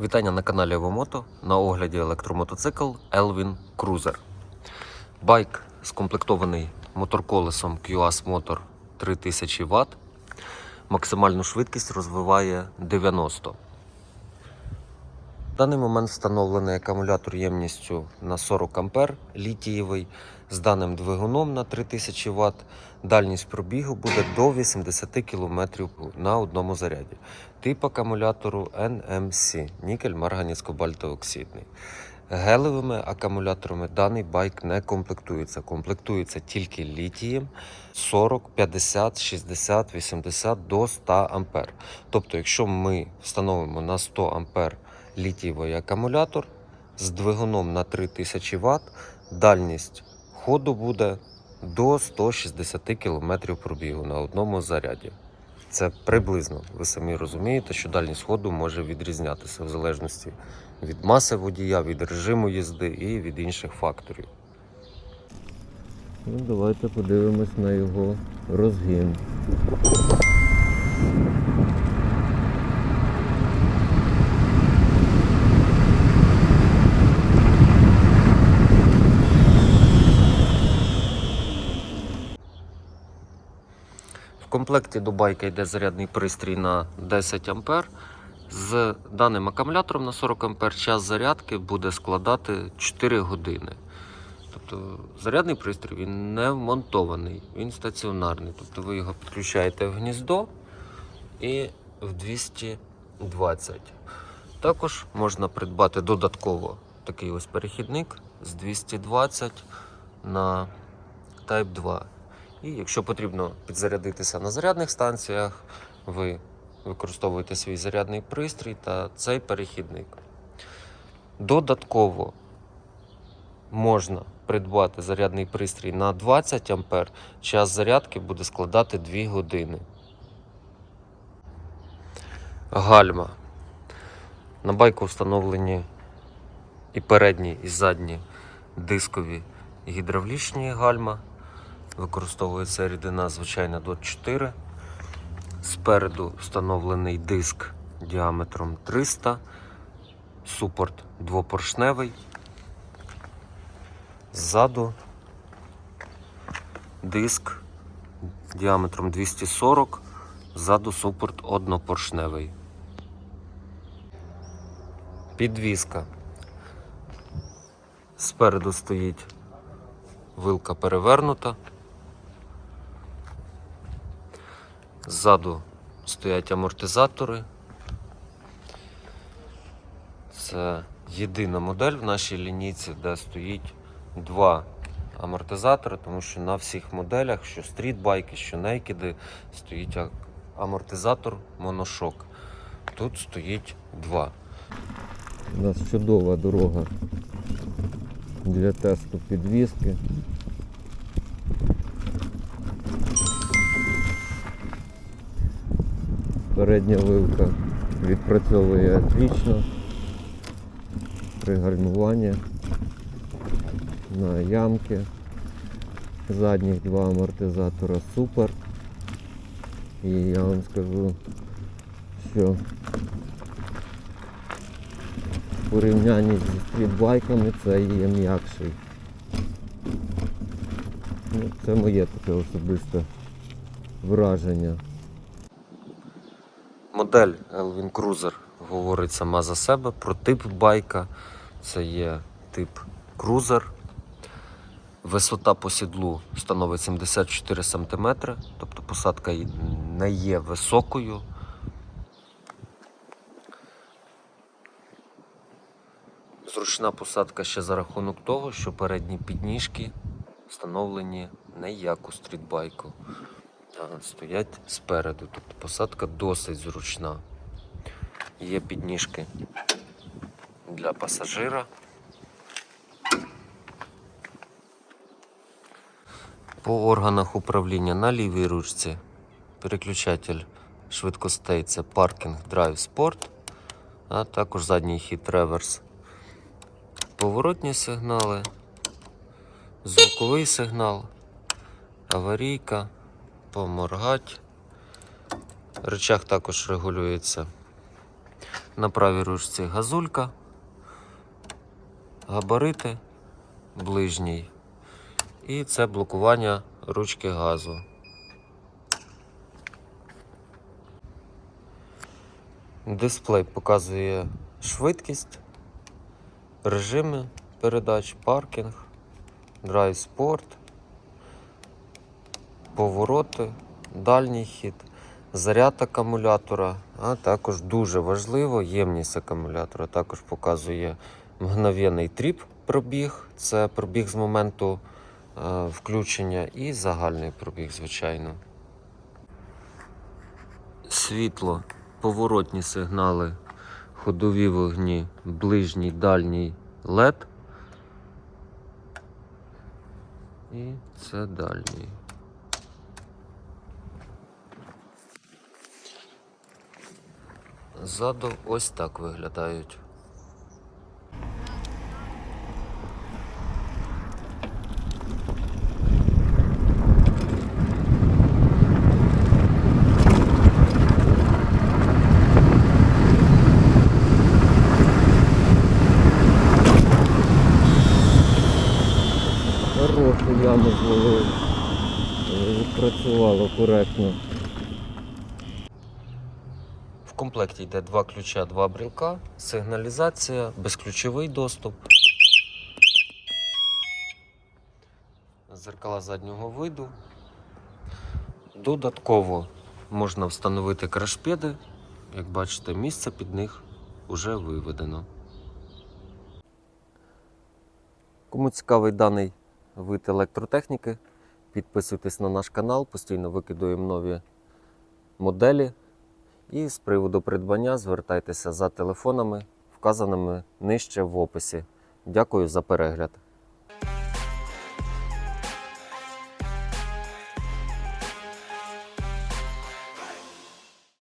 Вітання на каналі Евомото. На огляді електромотоцикл Elvin Cruiser. Байк скомплектований моторколесом QAS Motor 3000 Вт. Максимальну швидкість розвиває 90. В даний момент встановлений акумулятор ємністю на 40 А літієвий з даним двигуном на 3000 Вт. Дальність пробігу буде до 80 км на одному заряді. Тип акумулятору NMC нікель марганець кобальтооксидний. Гелевими акумуляторами даний байк не комплектується. Комплектується тільки літієм 40, 50, 60, 80 до 100 А. Тобто, якщо ми встановимо на 100 А літієвий акумулятор з двигуном на 3000 Вт, дальність ходу буде до 160 км пробігу на одному заряді. Це приблизно. Ви самі розумієте, що дальність ходу може відрізнятися в залежності від маси водія, від режиму їзди і від інших факторів. Ну, давайте подивимось на його розгін. В комплекті до байка йде зарядний пристрій на 10 А. З даним акумулятором на 40 А час зарядки буде складати 4 години. Тобто зарядний пристрій він не вмонтований, він стаціонарний. Тобто ви його підключаєте в гніздо і в 220. Також можна придбати додатково такий ось перехідник з 220 на Type 2. І якщо потрібно підзарядитися на зарядних станціях, ви використовуєте свій зарядний пристрій та цей перехідник. Додатково можна придбати зарядний пристрій на 20 А, час зарядки буде складати 2 години. Гальма. На байку встановлені і передні, і задні дискові гідравлічні гальма. Використовується рідина звичайна DOT 4. Спереду встановлений диск діаметром 300, супорт двопоршневий. Ззаду диск діаметром 240, ззаду супорт однопоршневий. Підвіска. Спереду стоїть вилка перевернута. Ззаду стоять амортизатори. Це єдина модель в нашій лінійці, де стоїть два амортизатори, тому що на всіх моделях, що стрітбайки, що нейкіди, стоїть амортизатор моношок. Тут стоїть два. У нас чудова дорога для тесту підвіски. Передня вилка відпрацьовує отлично. Пригальмування на ямки. Задніх два амортизатора супер. І я вам скажу, що в порівнянні зі стрітбайками це є м'якший. Ну, це моє таке особисте враження. Модель Elvin Cruiser говорить сама за себе. Про тип байка. Це є тип Cruiser. Висота по сідлу становить 74 см, тобто посадка не є високою. Зручна посадка ще за рахунок того, що передні підніжки встановлені не як у стрітбайку. Стоять спереду. Тобто посадка досить зручна. Є підніжки для пасажира. По органах управління на лівій ручці переключатель швидкостей це паркінг драйв спорт, а також задній хід реверс. Поворотні сигнали, звуковий сигнал, аварійка, поморгать. Рычаг також регулюється. На правій ручці газулька, габарити, ближній. І це блокування ручки газу. Дисплей показує швидкість, режими передач, паркінг, драйв спорт, повороти, дальній хід, заряд акумулятора, а також дуже важливо ємність акумулятора. Також показує мгновенний тріп пробіг, це пробіг з моменту е, включення і загальний пробіг, звичайно. Світло, поворотні сигнали, ходові вогні, ближній, дальній LED. І це дальній. Ззаду ось так виглядають. Хорошу яму зловив. Е, Відпрацювало коректно. Комплекті йде два ключа, два брелка, сигналізація, безключовий доступ. Зеркала заднього виду. Додатково можна встановити крашпеди. Як бачите, місце під них вже виведено. Кому цікавий даний вид електротехніки, підписуйтесь на наш канал, постійно викидуємо нові моделі. І з приводу придбання звертайтеся за телефонами, вказаними нижче в описі. Дякую за перегляд.